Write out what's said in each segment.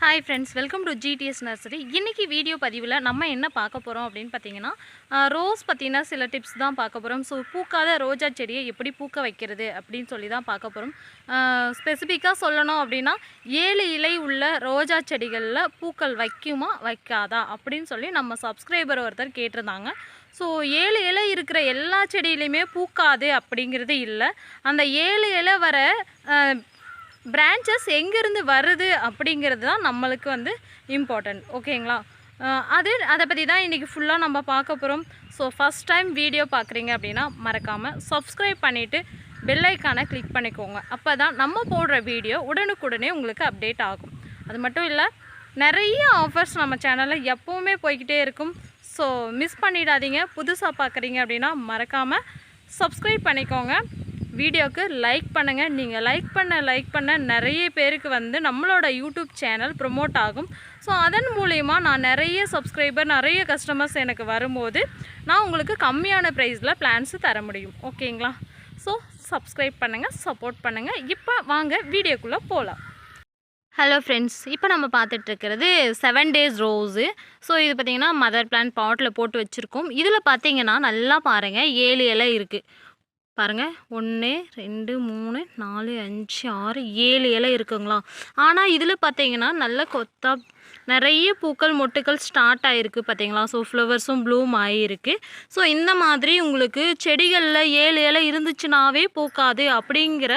Hi friends welcome to GDS nursery இன்றைக்கி video பதிவில் நம்ம என்ன பார்க்க போகிறோம் அப்படின்னு பார்த்தீங்கன்னா ரோஸ் பார்த்திங்கன்னா சில டிப்ஸ் தான் பார்க்க போகிறோம் ஸோ பூக்காத ரோஜா செடியை எப்படி பூக்க வைக்கிறது அப்படின்னு சொல்லி தான் பார்க்க போகிறோம் ஸ்பெசிஃபிக்காக சொல்லணும் அப்படின்னா ஏழு இலை உள்ள ரோஜா செடிகளில் பூக்கள் வைக்குமா வைக்காதா அப்படின்னு சொல்லி நம்ம சப்ஸ்கிரைபர் ஒருத்தர் கேட்டிருந்தாங்க. ஸோ ஏழு இலை இருக்கிற எல்லா செடியிலையுமே பூக்காது அப்படிங்கிறது இல்லை. அந்த ஏழு இலை வர பிரான்ச்சஸ் எங்கேருந்து வருது அப்படிங்கிறது தான் நம்மளுக்கு வந்து இம்பார்ட்டண்ட் ஓகேங்களா அது அதை பற்றி தான் இன்றைக்கி ஃபுல்லாக நம்ம பார்க்க போகிறோம் ஸோ ஃபஸ்ட் டைம் வீடியோ பார்க்குறீங்க அப்படின்னா மறக்காமல் சப்ஸ்கிரைப் பண்ணிவிட்டு பெல்லைக்கானை கிளிக் பண்ணிக்கோங்க. அப்போ தான் நம்ம போடுற வீடியோ உடனுக்குடனே உங்களுக்கு அப்டேட் ஆகும். அது மட்டும் இல்லை நிறைய ஆஃபர்ஸ் நம்ம சேனலில் எப்போவுமே போய்கிட்டே இருக்கும். ஸோ மிஸ் பண்ணிடாதீங்க. புதுசாக பார்க்குறீங்க அப்படின்னா மறக்காமல் சப்ஸ்கிரைப் பண்ணிக்கோங்க. வீடியோக்கு லைக் பண்ணுங்கள் நீங்கள் லைக் பண்ண லைக் பண்ண நிறைய பேருக்கு வந்து நம்மளோட யூடியூப் சேனல் ப்ரொமோட் ஆகும். ஸோ அதன் மூலயமா நான் நிறைய சப்ஸ்கிரைபர் நிறைய கஸ்டமர்ஸ் எனக்கு வரும்போது நான் உங்களுக்கு கம்மியான ப்ரைஸில் பிளான்ஸு தர முடியும். ஓகேங்களா ஸோ சப்ஸ்கிரைப் பண்ணுங்கள் சப்போர்ட் பண்ணுங்கள் இப்போ வாங்க வீடியோக்குள்ளே போகலாம் ஹலோ ஃப்ரெண்ட்ஸ் இப்போ நம்ம பார்த்துட்ருக்கிறது செவன் டேஸ் ரோஸு ஸோ இது பார்த்திங்கன்னா மதர் பிளான் பாட்டில் போட்டு வச்சுருக்கோம். இதில் பார்த்தீங்கன்னா நல்லா பாருங்கள் ஏழு இலை இருக்குது பாருங்கள் ஒன்று ரெண்டு மூணு நாலு அஞ்சு ஆறு ஏழு இலை இருக்குங்களா? ஆனால் இதில் பார்த்தீங்கன்னா நல்ல கொத்தா நிறைய பூக்கள் மொட்டுக்கள் ஸ்டார்ட் ஆகிருக்கு பார்த்தீங்களா ஸோ ஃப்ளவர்ஸும் ப்ளூம் ஆகிருக்கு ஸோ இந்த மாதிரி உங்களுக்கு செடிகளில் ஏழு இலை இருந்துச்சுனாவே பூக்காது அப்படிங்கிற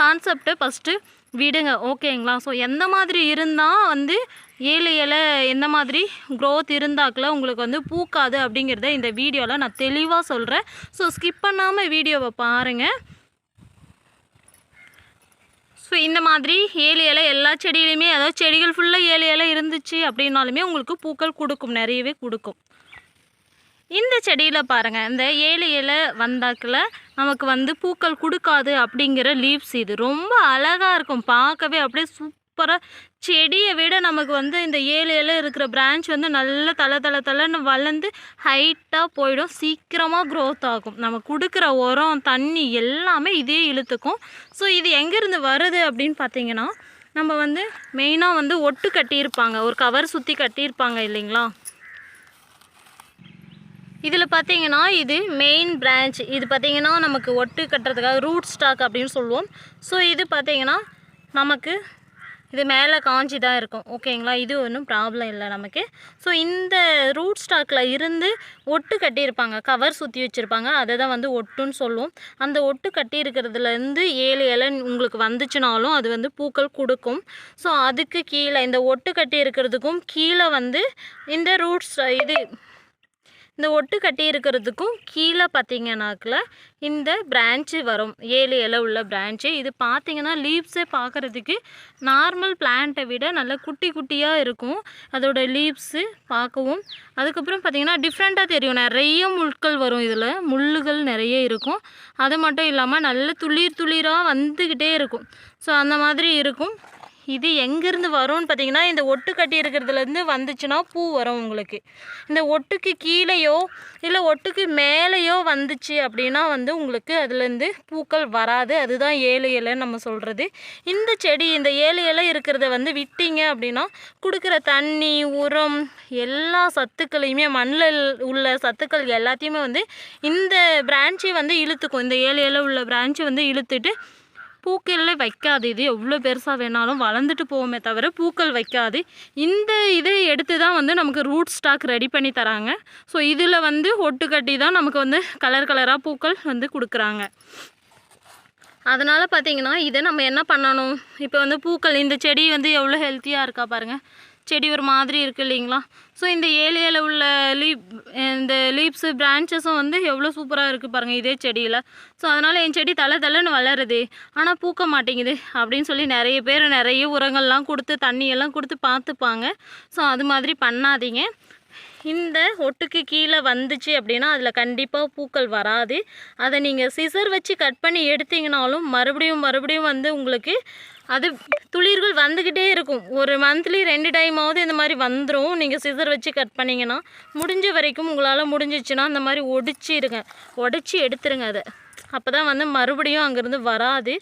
கான்செப்டை ஃபஸ்ட்டு விடுங்க. ஓகேங்களா ஸோ எந்த மாதிரி இருந்தால் வந்து ஏழு இலை எந்த மாதிரி க்ரோத் இருந்தாக்கில் உங்களுக்கு வந்து பூக்காது அப்படிங்கிறத இந்த வீடியோவில் நான் தெளிவாக சொல்கிறேன் ஸோ ஸ்கிப் பண்ணாமல் வீடியோவை பாருங்கள் ஸோ இந்த மாதிரி ஏழு இலை எல்லா செடியிலையுமே அதாவது செடிகள் ஃபுல்லாக ஏழு இலை இருந்துச்சு அப்படின்னாலுமே உங்களுக்கு பூக்கள் கொடுக்கும் நிறையவே கொடுக்கும். இந்த செடியில் பாருங்கள் இந்த ஏழு இலை வந்தாக்கில் நமக்கு வந்து பூக்கள் கொடுக்காது அப்படிங்கிற லீவ்ஸ் இது. ரொம்ப அழகாக இருக்கும். பார்க்கவே அப்படியே சூப்பராக செடியை விட நமக்கு வந்து இந்த ஏழு ஏழு இருக்கிற பிரான்ச் வந்து நல்ல தலை தலை தலைன்னு வளர்ந்து ஹைட்டாக போயிடும். சீக்கிரமாக க்ரோத் ஆகும். நம்ம கொடுக்குற உரம் தண்ணி எல்லாமே இதே இழுத்துக்கும். ஸோ இது எங்கேருந்து வருது அப்படின்னு பார்த்தீங்கன்னா நம்ம வந்து மெயினாக வந்து ஒட்டு கட்டியிருப்பாங்க. ஒரு கவர் சுற்றி கட்டியிருப்பாங்க இல்லைங்களா? இதில் பார்த்தீங்கன்னா இது மெயின் பிரான்ச் இது பார்த்தீங்கன்னா நமக்கு ஒட்டு கட்டுறதுக்காக ரூட் ஸ்டாக் அப்படின்னு சொல்லுவோம். ஸோ இது பார்த்தீங்கன்னா நமக்கு இது மேலே காஞ்சி தான் இருக்கும் ஓகேங்களா இது ஒன்றும் ப்ராப்ளம் இல்லை நமக்கு. ஸோ இந்த ரூட் ஸ்டாக்கில் இருந்து ஒட்டு கட்டியிருப்பாங்க. கவர் சுற்றி வச்சுருப்பாங்க. அதை தான் வந்து ஒட்டுன்னு சொல்லுவோம். அந்த ஒட்டு கட்டி இருக்கிறதுலேருந்து ஏழு இலை உங்களுக்கு வந்துச்சுனாலும் அது வந்து பூக்கள் கொடுக்கும். ஸோ அதுக்கு கீழே இந்த ஒட்டு கட்டி இருக்கிறதுக்கும் கீழே வந்து இந்த ரூட்ஸ் இது இந்த ஒட்டு கட்டி இருக்கிறதுக்கும் கீழே பார்த்தீங்கன்னாக்கில் இந்த பிரான்ச்சு வரும். ஏழு இலை உள்ள பிரான்ச்சு இது பார்த்திங்கன்னா லீவ்ஸே பார்க்குறதுக்கு நார்மல் பிளான்ட்டை விட நல்லா குட்டி குட்டியாக இருக்கும். அதோட லீவ்ஸு பார்க்கவும். அதுக்கப்புறம் பார்த்திங்கன்னா டிஃப்ரெண்ட்டாக தெரியும். நிறைய முட்கள் வரும் இதில். முள்ளுகள் நிறைய இருக்கும். அது மட்டும் இல்லாமல் நல்ல துளிர் துளிராக வந்துக்கிட்டே இருக்கும். ஸோ அந்த மாதிரி இருக்கும். இது எங்கேருந்து வரும்னு பார்த்தீங்கன்னா இந்த ஒட்டு கட்டி இருக்கிறதுலேருந்து வந்துச்சுன்னா பூ வரும் உங்களுக்கு. இந்த ஒட்டுக்கு கீழேயோ இல்லை ஒட்டுக்கு மேலேயோ வந்துச்சு அப்படின்னா வந்து உங்களுக்கு அதுலேருந்து பூக்கள் வராது. அதுதான் ஏழு இலைன்னு நம்ம சொல்கிறது இந்த செடி இந்த ஏழு இலை இருக்கிறத வந்து விட்டீங்க அப்படின்னா கொடுக்குற தண்ணி உரம் எல்லா சத்துக்களையுமே மண்ணில் உள்ள சத்துக்கள் எல்லாத்தையுமே வந்து இந்த பிரான்ச்சை வந்து இழுத்துக்கும். இந்த ஏழு இலை உள்ள பிரான்ச்சை வந்து இழுத்துட்டு பூக்களே வைக்காது. இது எவ்வளோ பெருசாக வேணாலும் வளர்ந்துட்டு போவோமே தவிர பூக்கள் வைக்காது. இந்த இதை எடுத்து தான் வந்து நமக்கு ரூட் ஸ்டாக் ரெடி பண்ணி தராங்க. ஸோ இதில் வந்து ஒட்டு கட்டி தான் நமக்கு வந்து கலர் கலராக பூக்கள் வந்து கொடுக்குறாங்க. அதனால் பார்த்தீங்கன்னா இதை நம்ம என்ன பண்ணணும்? இப்போ வந்து பூக்கள் இந்த செடி வந்து எவ்வளோ ஹெல்த்தியாக இருக்கா பாருங்கள் செடி ஒரு மாதிரி இருக்குது இல்லைங்களா? ஸோ இந்த ஏழு உள்ள லீப் இந்த லீப்ஸு பிரான்ச்சஸும் வந்து எவ்வளோ சூப்பராக இருக்குது பாருங்கள் இதே செடியில். ஸோ அதனால் என் செடி தலை தலைன்னு வளருது ஆனால் பூக்க மாட்டேங்குது அப்படின்னு சொல்லி நிறைய பேர் நிறைய உரங்கள்லாம் கொடுத்து தண்ணியெல்லாம் கொடுத்து பார்த்துப்பாங்க. ஸோ அது மாதிரி பண்ணாதீங்க. இந்த ஒட்டுக்கு கீழே வந்துச்சு அப்படின்னா அதில் கண்டிப்பாக பூக்கள் வராது. அதை நீங்கள் சிசர் வச்சு கட் பண்ணி எடுத்தீங்கனாலும் மறுபடியும் மறுபடியும் வந்து உங்களுக்கு அது துளிர்கள் வந்துக்கிட்டே இருக்கும். ஒரு மந்த்லி ரெண்டு டைமாவது இந்த மாதிரி வந்துடும் நீங்கள் சிசர் வச்சு கட் பண்ணிங்கன்னா முடிஞ்ச வரைக்கும் உங்களால் முடிஞ்சிச்சுன்னா அந்த மாதிரி ஒடிச்சிருங்க. உடச்சி எடுத்துருங்க அதை. அப்போ தான் வந்து மறுபடியும் அங்கேருந்து வராது.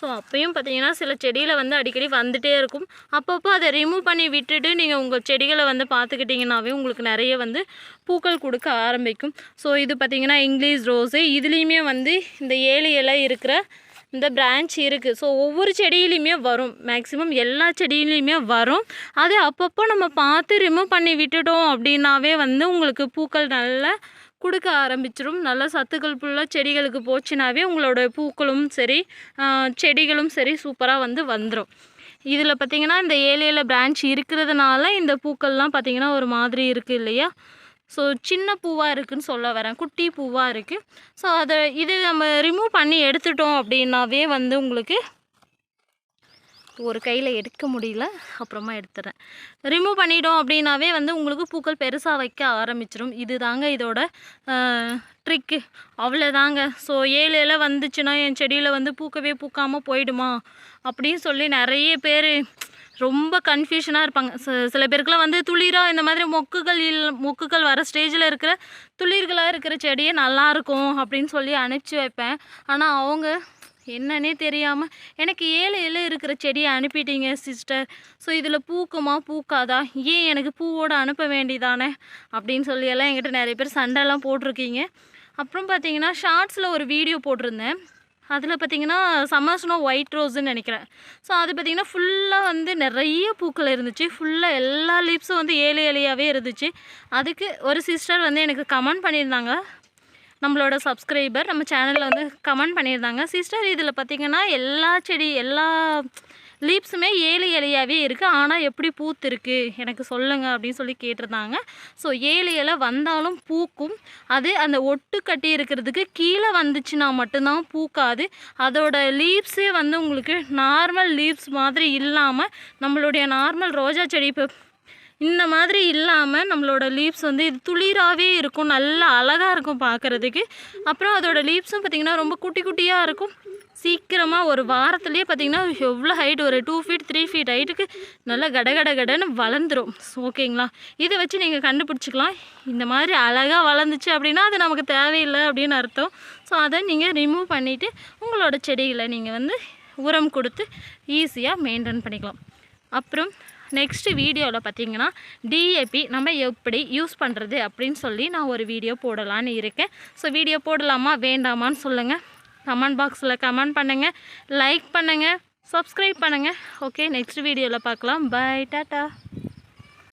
ஸோ அப்பயும் பார்த்தீங்கன்னா சில செடியில் வந்து அடிக்கடி வந்துகிட்டே இருக்கும். அப்பப்போ அதை ரிமூவ் பண்ணி விட்டுட்டு நீங்கள் உங்கள் செடிகளை வந்து பார்த்துக்கிட்டிங்கனாவே உங்களுக்கு நிறைய வந்து பூக்கள் கொடுக்க ஆரம்பிக்கும். ஸோ இது பார்த்தீங்கன்னா இங்கிலீஷ் ரோஸு இதுலேயுமே வந்து இந்த ஏழு இலை இருக்கிற இந்த பிரான்ச் இருக்குது ஸோ ஒவ்வொரு செடியிலையுமே வரும். மேக்ஸிமம் எல்லா செடியிலையுமே வரும். அது அப்பப்போ நம்ம பார்த்து ரிமூவ் பண்ணி விட்டுட்டோம் அப்படின்னாவே வந்து உங்களுக்கு பூக்கள் நல்லா கொடுக்க ஆரம்பிச்சிடும் நல்ல சத்துக்கள் ஃபுல்லாக செடிகளுக்கு போச்சுனாவே உங்களோட பூக்களும் சரி செடிகளும் சரி சூப்பராக வந்து வந்துடும் இதில் பார்த்தீங்கன்னா இந்த ஏழு ஏழு பிரான்ச் இருக்கிறதுனால இந்த பூக்கள்லாம் பார்த்திங்கன்னா ஒரு மாதிரி இருக்குது இல்லையா? ஸோ சின்ன பூவாக இருக்குதுன்னு சொல்ல வரேன். குட்டி பூவாக இருக்குது ஸோ அதை இது நம்ம ரிமூவ் பண்ணி எடுத்துட்டோம் அப்படின்னாவே வந்து உங்களுக்கு ஒரு கையில் எடுக்க முடியல அப்புறமா எடுத்துறேன். ரிமூவ் பண்ணிட்டோம் அப்படின்னாவே வந்து உங்களுக்கு பூக்கள் பெருசாக வைக்க ஆரம்பிச்சிடும் இது தாங்க இதோட ட்ரிக்கு அவ்வளோதாங்க ஸோ ஏழு இலை வந்துச்சுன்னா என் செடியில் வந்து பூக்கவே பூக்காமல் போயிடுமா? அப்படின்னு சொல்லி நிறைய பேர் ரொம்ப கன்ஃபியூஷனாக இருப்பாங்க. ச- சில பேருக்குலாம் வந்து துளிராக இந்த மாதிரி மொக்குகள் இல் மொக்குகள் வர ஸ்டேஜில் இருக்கிற துளிர்களாக இருக்கிற செடியே நல்லாயிருக்கும் அப்படின்னு சொல்லி அனுப்பிச்சி வைப்பேன். ஆனால் அவங்க என்னன்னே தெரியாமல் எனக்கு ஏழு ஏழு இருக்கிற செடியை அனுப்பிட்டீங்க சிஸ்டர் ஸோ இதில் பூக்குமா? பூக்காதா? ஏன் எனக்கு பூவோடு அனுப்ப வேண்டியதானே? அப்படின்னு சொல்லியெல்லாம் என்கிட்ட நிறைய பேர் சண்டைலாம் போட்டிருக்கீங்க. அப்புறம் பார்த்தீங்கன்னா ஷார்ட்ஸில் ஒரு வீடியோ போட்டிருந்தேன். அதில் பார்த்தீங்கன்னா சம்மர்ஸ்னோ ஒயிட் ரோஸ்ன்னு நினைக்கிறேன். ஸோ அது பார்த்தீங்கன்னா ஃபுல்லாக வந்து நிறைய பூக்கள் இருந்துச்சு. ஃபுல்லாக எல்லா லீப்ஸும் வந்து ஏழு ஏழையாகவே இருந்துச்சு. அதுக்கு ஒரு சிஸ்டர் வந்து எனக்கு கமெண்ட் பண்ணியிருந்தாங்க. நம்மளோட சப்ஸ்கிரைபர் நம்ம சேனலில் வந்து கமெண்ட் பண்ணியிருந்தாங்க. சிஸ்டர் இதில் பார்த்தீங்கன்னா எல்லா செடி எல்லா லீப்ஸுமே ஏழு இலையாகவே இருக்குது ஆனால் எப்படி பூத்திருக்கு? எனக்கு சொல்லுங்கள் அப்படின்னு சொல்லி கேட்டிருந்தாங்க. ஸோ ஏழு இலை வந்தாலும் பூக்கும். அது அந்த ஒட்டு கட்டி இருக்கிறதுக்கு கீழே வந்துச்சுன்னா மட்டும்தான் பூக்காது. அதோட லீவ்ஸே வந்து உங்களுக்கு நார்மல் லீவ்ஸ் மாதிரி இல்லாமல் நம்மளுடைய நார்மல் ரோஜா செடி இப்போ இந்த மாதிரி இல்லாமல் நம்மளோட லீவ்ஸ் வந்து இது துளிராகவே இருக்கும். நல்லா அழகாக இருக்கும் பார்க்குறதுக்கு அப்புறம் அதோட லீவ்ஸும் பார்த்திங்கன்னா ரொம்ப குட்டி குட்டியாக இருக்கும். சீக்கிரமாக ஒரு வாரத்துலேயே பார்த்திங்கன்னா எவ்வளோ ஹைட் ஒரு டூ ஃபீட் த்ரீ ஃபீட் ஹைட்டுக்கு நல்லா கட கட கடன்னு வளர்ந்துரும். ஓகேங்களா? இதை வச்சு நீங்கள் கண்டுபிடிச்சிக்கலாம். இந்த மாதிரி அழகாக வளர்ந்துச்சு அப்படின்னா அது நமக்கு தேவையில்லை அப்படின்னு அர்த்தம். ஸோ அதை நீங்கள் ரிமூவ் பண்ணிவிட்டு உங்களோட செடிகளை நீங்கள் வந்து உரம் கொடுத்து ஈஸியாக மெயின்டைன் பண்ணிக்கலாம். அப்புறம் நெக்ஸ்ட்டு வீடியோவில் பார்த்தீங்கன்னா டிஏபி நம்ம எப்படி யூஸ் பண்ணுறது அப்படின்னு சொல்லி நான் ஒரு வீடியோ போடலான்னு இருக்கேன். ஸோ வீடியோ போடலாமா வேண்டாமான்னு சொல்லுங்கள் கமெண்ட் பாக்ஸில் கமெண்ட் பண்ணுங்கள் லைக் பண்ணுங்கள் சப்ஸ்கிரைப் பண்ணுங்கள் ஓகே நெக்ஸ்ட் வீடியோவில் பார்க்கலாம். By tata